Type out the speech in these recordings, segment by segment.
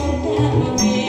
said that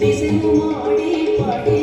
விசிறு மாடி படி